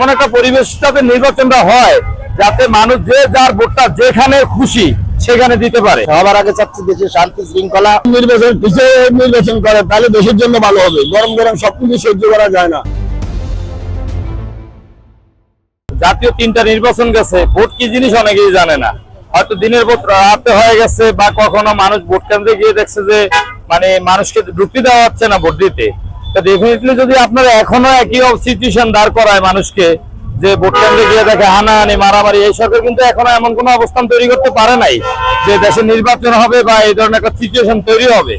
এমন একটা পরিবেশ যাতে নির্বাচনটা হয় যাতে মানুষ যে যার ভোটটা যেখানে খুশি সেখানে দিতে পারে। সবার আগে চাচ্ছি দেশে শান্তি শৃঙ্খলা। নির্বাচন পিছিয়ে নির্বাচন করে তাহলে দেশের জন্য ভালো হবে। গরম গরম সবকিছু সহ্য করা যায় না। জাতীয় তিনটা নির্বাচন গেছে ভোট কি জিনিস অনেকেই জানে না। হয়তো দিনের ভোট রাতে হয়ে গেছে বা কখনো মানুষ ভোট কেন্দ্রে গিয়ে দেখছে যে মানে মানুষকে ঢুকতে দেওয়া হচ্ছে না ভোট দিতে। ডেফিনেটলি যদি আপনারা এখনও একই সিচুয়েশন দাঁড় করায় মানুষকে, যে ভোট কেন্দ্রে গিয়ে দেখে হানাহানি, মারামারি, এই সরকার কিন্তু এখনও এমন কোনো অবস্থান তৈরি করতে পারে নাই, যে দেশে নির্বাচন হবে বা এই ধরনের একটা সিচুয়েশন তৈরি হবে।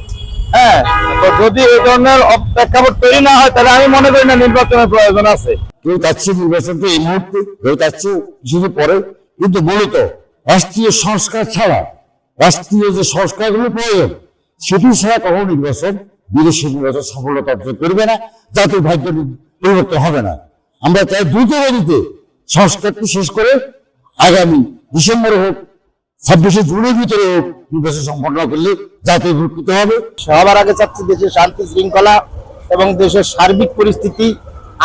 হ্যাঁ তো যদি এই ধরনের প্রেক্ষাপট তৈরি না হয়, তাহলে আমি মনে করি না নির্বাচনের প্রয়োজন আছে। কেউ চাচ্ছে নির্বাচনকে এই মুহূর্তে কেউ চাচ্ছে শুধু পরে, কিন্তু মূলত রাষ্ট্রীয় সংস্কার ছাড়া, রাষ্ট্রীয় যে সংস্কারগুলো প্রয়োজন, সেটি ছাড়া কখনো নির্বাচন বিদেশি নির্বাচন সফলতা অর্জন করবে না জাতীয় ভাগ্য পরিবর্তন হবে না। আমরা চাই দ্রুত গতিতে সংস্কারটি শেষ করে আগামী ডিসেম্বরে হোক, ছাব্বিশে জুনের ভিতরে হোক নির্বাচন সম্পন্ন করলে জাতীয় উপকৃত হবে। সবার আগে চাচ্ছি দেশের শান্তি, শৃঙ্খলা এবং দেশের সার্বিক পরিস্থিতি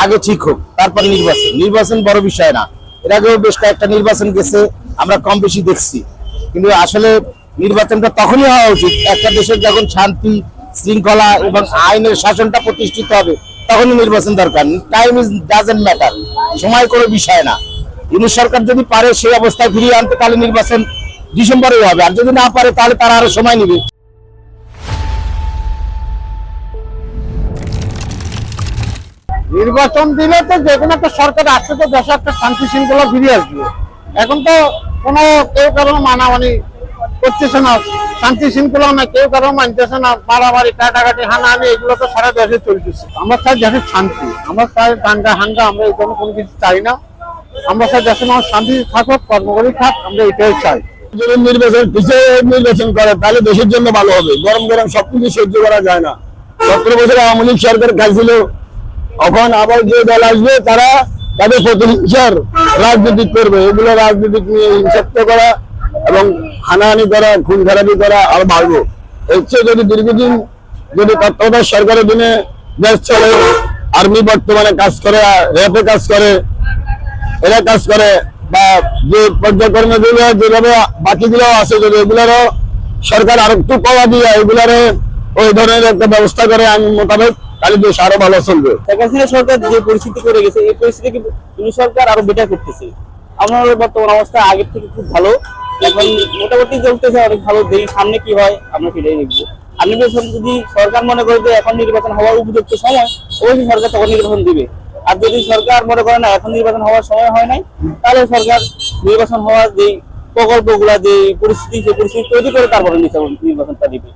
আগে ঠিক হোক, তারপর নির্বাচন। নির্বাচন বড় বিষয় না। এর আগেও বেশ কয়েকটা নির্বাচন গেছে, আমরা কম বেশি দেখছি। কিন্তু আসলে নির্বাচনটা তখনই হওয়া উচিত, একটা দেশের যখন শান্তি শৃঙ্খলা এবং আইনের শাসনটা প্রতিষ্ঠিত হবে, তখনই নির্বাচন দরকার। টাইম ইজ ডাজেন্ট ম্যাটার সময় কোনো বিষয় না। ইউনিট সরকার যদি পারে, সেই অবস্থায় ফিরিয়ে আনতে তাহলে নির্বাচন ডিসেম্বরেই হবে। আর যদি না পারে, তাহলে তারা আরও সময় নেবে। নির্বাচন দিলে তো যে কোনো একটা সরকার আসছে তো দেশে একটা শান্তি শৃঙ্খলা ফিরে আসবে। এখন তো কোনো কেউ কারও মানামানি করতেছে না। শান্তি শৃঙ্খলা না, কেউ কারও মানতেছে না, মারামারি, কাটাকাটি, হানাহানি, এগুলো তো সারা দেশে চলতেছে। আমরা চাই দেশের শান্তি, আমরা চাই দাঙ্গা, হাঙ্গা, আমরা এই ধরনের কোনো কিছু চাই না। আমরা চাই দেশের মানুষ শান্তি থাকুক কর্মকরী থাক, আমরা এটাই চাই। যদি নির্বাচন পিছিয়ে নির্বাচন করে, তাহলে দেশের জন্য ভালো হবে। গরম গরম, সবকিছু সহ্য করা যায় না। সতেরো বছর আওয়ামী লীগ সরকার এখন আবার যে দল আসবে, তারা তাদের প্রতিহিংসার রাজনীতি করবে। এগুলো রাজনীতি নিয়ে হিংসাত্ম করা এবং হানাহানি করা খুন খারাপি করা আর বাড়বো। হচ্ছে যদি দীর্ঘদিন যদি তত্ত্বাবধায়ক সরকারের দিনে দেশ চলে, আর্মি বর্তমানে কাজ করে র্যাপে কাজ করে, এরা কাজ করে, বা যে পর্যায়ক্রমে গুলো যেভাবে বাকিগুলো আছে, যদি এগুলারও সরকার আর একটু কমা দিয়ে এগুলারে ওই ধরনের একটা ব্যবস্থা করে আইন মোতাবেক তাহলে দেশ আরও ভালো চলবে। সরকার যে পরিস্থিতি করে গেছে, এই পরিস্থিতিকে তিনি সরকার আরও বেটার করতেছে? আমাদের বর্তমান অবস্থা আগের থেকে খুব ভালো। এখন মোটামুটি চলতেছে, অনেক ভালো। দেখি সামনে কি হয়, আমরা সেটাই দেখব। আর নির্বাচন যদি সরকার মনে করে যে এখন নির্বাচন হওয়ার উপযুক্ত সময়, অবশ্যই সরকার তখন নির্বাচন দিবে। আর যদি সরকার মনে করে না, এখন নির্বাচন হওয়ার সময় হয় নাই, তাহলে সরকার নির্বাচন হওয়ার যে প্রকল্পগুলা যে পরিস্থিতি, সেই পরিস্থিতি তৈরি করে তারপরে নির্বাচনটা দিবে।